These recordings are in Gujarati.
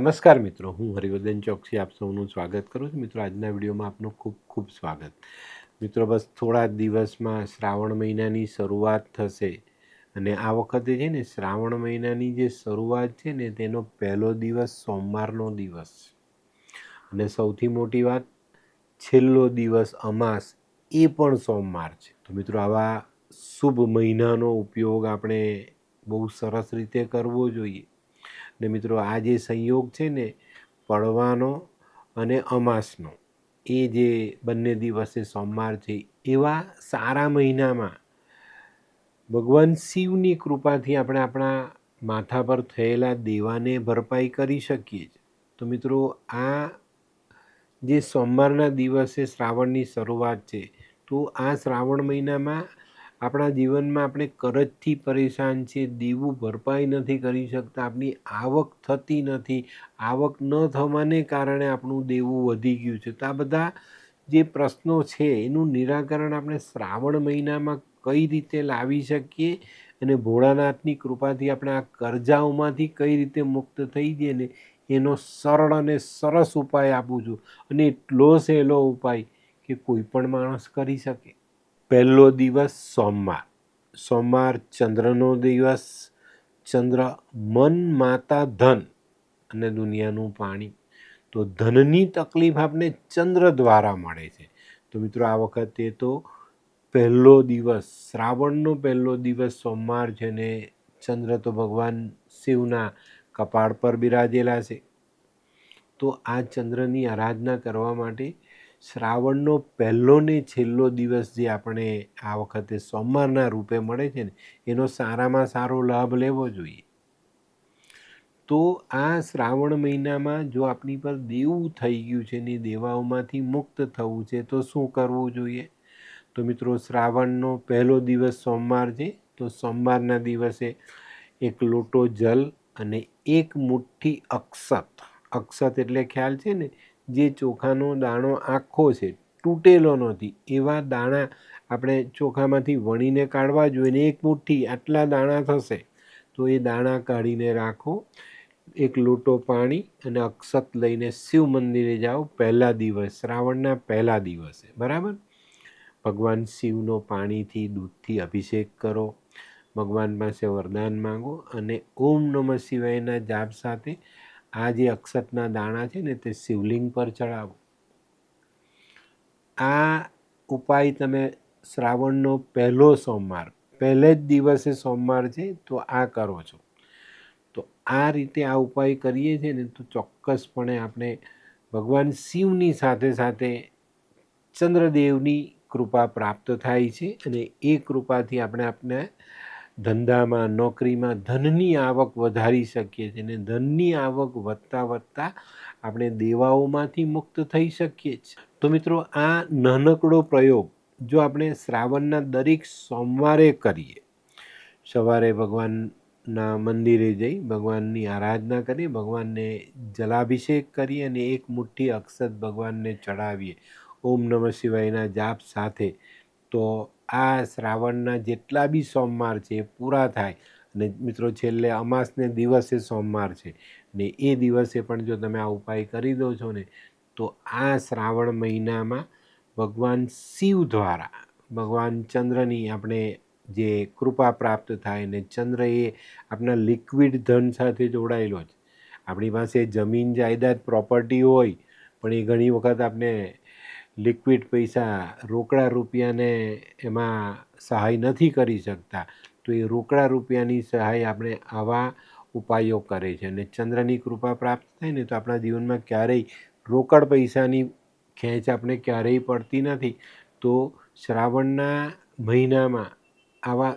નમસ્કાર મિત્રો, હું હરિવર્ધન ચોકસી આપ સૌનું સ્વાગત કરું છું. મિત્રો, આજના વિડીયોમાં આપનું ખૂબ ખૂબ સ્વાગત. મિત્રો, બસ થોડા દિવસમાં શ્રાવણ મહિનાની શરૂઆત થશે અને આ વખતે છે ને શ્રાવણ મહિનાની જે શરૂઆત છે ને તેનો પહેલો દિવસ સોમવારનો દિવસ અને સૌથી મોટી વાત, છેલ્લો દિવસ અમાસ એ પણ સોમવાર છે. તો મિત્રો, આવા શુભ મહિનાનો ઉપયોગ આપણે બહુ સરસ રીતે કરવો જોઈએ. ને મિત્રો, આ જે સંયોગ છે ને, પડવાનો અને અમાસનો, એ જે બંને દિવસે સોમવાર છે, એવા સારા મહિનામાં ભગવાન શિવની કૃપાથી આપણે આપણા માથા પર થયેલા દેવાને ભરપાઈ કરી શકીએ છીએ. તો મિત્રો, આ જે સોમવારના દિવસે શ્રાવણની શરૂઆત છે, તો આ શ્રાવણ મહિનામાં આપણા જીવનમાં આપણે કરજથી પરેશાન છે દેવું ભરપાઈ નથી કરી શકતા, આપણી આવક થતી નથી, આવક ન થવાને કારણે આપણું દેવું વધી ગયું છે. તો આ બધા જે પ્રશ્નો છે, એનું નિરાકરણ આપણે શ્રાવણ મહિનામાં કઈ રીતે લાવી શકીએ અને ભોળાનાથની કૃપાથી આપણે આ કરજાઓમાંથી કઈ રીતે મુક્ત થઈ જઈએ ને એનો સરળ અને સરસ ઉપાય આપું છું. અને એટલો સહેલો ઉપાય કે કોઈ પણ માણસ કરી શકે. પહેલો દિવસ સોમવાર. સોમવાર ચંદ્રનો દિવસ, ચંદ્ર મન, માતા, ધન અને દુનિયાનું પાણી. તો ધનની તકલીફ આપને ચંદ્ર દ્વારા મળે છે. તો મિત્રો, આ વખતે તો પહેલો દિવસ, શ્રાવણનો પહેલો દિવસ સોમવાર છે ને ચંદ્ર તો ભગવાન શિવના કપાળ પર બિરાજેલા છે. તો આ ચંદ્રની આરાધના કરવા માટે શ્રાવણનો પહેલો ને છેલ્લો દિવસ જે આપણે આ વખતે સોમવારના રૂપે મળે છે ને, એનો સારામાં સારો લાભ લેવો જોઈએ. તો આ શ્રાવણ મહિનામાં જો આપણી પર દેવું થઈ ગયું છે ને, દેવાઓમાંથી મુક્ત થવું છે, તો શું કરવું જોઈએ? તો મિત્રો, શ્રાવણનો પહેલો દિવસ સોમવાર છે. તો સોમવારના દિવસે એક લોટો જલ અને એક મુઠ્ઠી અક્ષત. અક્ષત એટલે ખ્યાલ છે ને જે ચોખાનો દાણો આખો છે, તૂટેલો નથી. એવા દાણા આપણે ચોખામાંથી વણીને કાઢવા જોઈએ ને એક મુઠ્ઠી આટલા દાણા થશે. તો એ દાણા કાઢીને રાખો. એક લોટો પાણી અને અક્ષત લઈને શિવ મંદિરે જાઓ પહેલા દિવસ, શ્રાવણના પહેલા દિવસે. બરાબર? ભગવાન શિવનો પાણીથી, દૂધથી અભિષેક કરો. ભગવાન પાસે વરદાન માંગો અને ઓમ નમઃ શિવાયના જાપ સાથે આ જે અક્ષતના દાણા છે ને તે શિવલિંગ પર ચડાવો. આ ઉપાય તમે શ્રાવણનો પહેલો સોમવાર, પહેલે જ દિવસે સોમવાર છે તો આ કરો છો. તો આ રીતે આ ઉપાય કરીએ છીએ ને તો ચોક્કસપણે આપણે ભગવાન શિવની સાથે સાથે ચંદ્રદેવની કૃપા પ્રાપ્ત થાય છે અને એ કૃપાથી આપણે આપણે ધંધામાં, નોકરીમાં ધનની આવક વધારી શકીએ છીએ અને ધનની આવક વધતા વધતા આપણે દેવાઓમાંથી મુક્ત થઈ શકીએ છીએ. તો મિત્રો, આ નાનકડો પ્રયોગ જો આપણે શ્રાવણના દરેક સોમવારે કરીએ, સવારે ભગવાનના મંદિરે જઈ, ભગવાનની આરાધના કરીએ, ભગવાનને જલાભિષેક કરીએ અને એક મુઠ્ઠી અક્ષત ભગવાનને ચડાવીએ, ઓમ નમઃ શિવાયના જાપ સાથે, તો આ શ્રાવણના જેટલા બી સોમવાર છે એ પૂરા થાય. અને મિત્રો, છેલ્લે અમાસને દિવસે સોમવાર છે. ને એ દિવસે પણ જો તમે આ ઉપાય કરી દો છો ને, તો આ શ્રાવણ મહિનામાં ભગવાન શિવ દ્વારા, ભગવાન ચંદ્રની આપણે જે કૃપા પ્રાપ્ત થાય ને ચંદ્ર એ આપણા લિક્વિડ ધન સાથે જોડાયેલો છે આપણી પાસે જમીન, જાયદાદ, પ્રોપર્ટી હોય, પણ એ ઘણી વખત આપણે લિક્વિડ પૈસા રોકડા રૂપિયાને એમાં સહાય નથી કરી શકતા. તો એ રોકડા રૂપિયાની સહાય આપણે આવા ઉપાયો કરે છે અને ચંદ્રની કૃપા પ્રાપ્ત થાય ને તો આપણા જીવનમાં ક્યારેય રોકડ પૈસાની ખેંચ આપણે ક્યારેય પડતી નથી. તો શ્રાવણના મહિનામાં આવા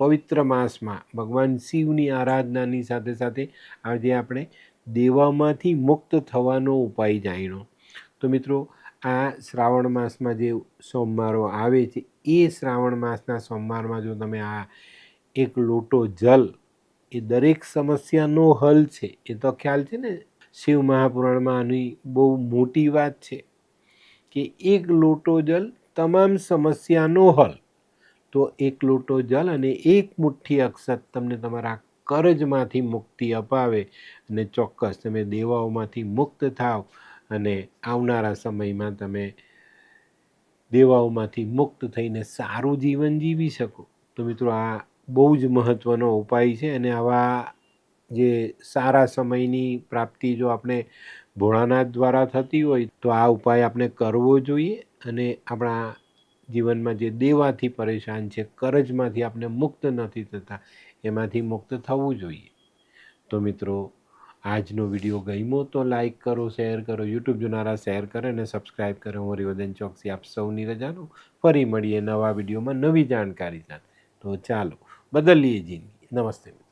પવિત્ર માસમાં ભગવાન શિવની આરાધનાની સાથે સાથે આજે આપણે દેવામાંથી મુક્ત થવાનો ઉપાય જાણ્યો. તો મિત્રો આ શ્રાવણ માસમાં જે સોમવારો આવે છે, એ શ્રાવણ માસના સોમવારમાં જો તમે આ એક લોટો જલ, એ દરેક સમસ્યાનો હલ છે, એ તો ખ્યાલ છે ને? શિવ મહાપુરાણમાં આની બહુ મોટી વાત છે કે એક લોટો જલ તમામ સમસ્યાનો હલ. તો એક લોટો જલ અને એક મુઠ્ઠી અક્ષત તમને તમારા કરજમાંથી મુક્તિ અપાવે અને ચોક્કસ તમે દેવાઓમાંથી મુક્ત થાવ. અને આવનારા સમયમાં તમે દેવાઓમાંથી મુક્ત થઈને સારું જીવન જીવી શકો. તો મિત્રો, આ બહુ જ મહત્ત્વનો ઉપાય છે અને આવા જે સારા સમયની પ્રાપ્તિ જો આપણે ભોળાનાથ દ્વારા થતી હોય, તો આ ઉપાય આપણે કરવો જોઈએ અને આપણા જીવનમાં જે દેવાથી પરેશાન છે, કરજમાંથી આપણે મુક્ત નથી થતા, એમાંથી મુક્ત થવું જોઈએ. તો મિત્રો આજનો વીડિયો ગમ્યો તો લાઈક કરો શેર કરો યુટ્યુબ જોનારા શેર કરે અને સબસ્ક્રાઈબ કરે. હું હરિવર્ધન ચોકસી, આપ સૌની રજાનું ફરી મળીએ નવા વિડીયોમાં નવી જાણકારી સાથે. તો ચાલો, બદલીએ જિંદગી. નમસ્તે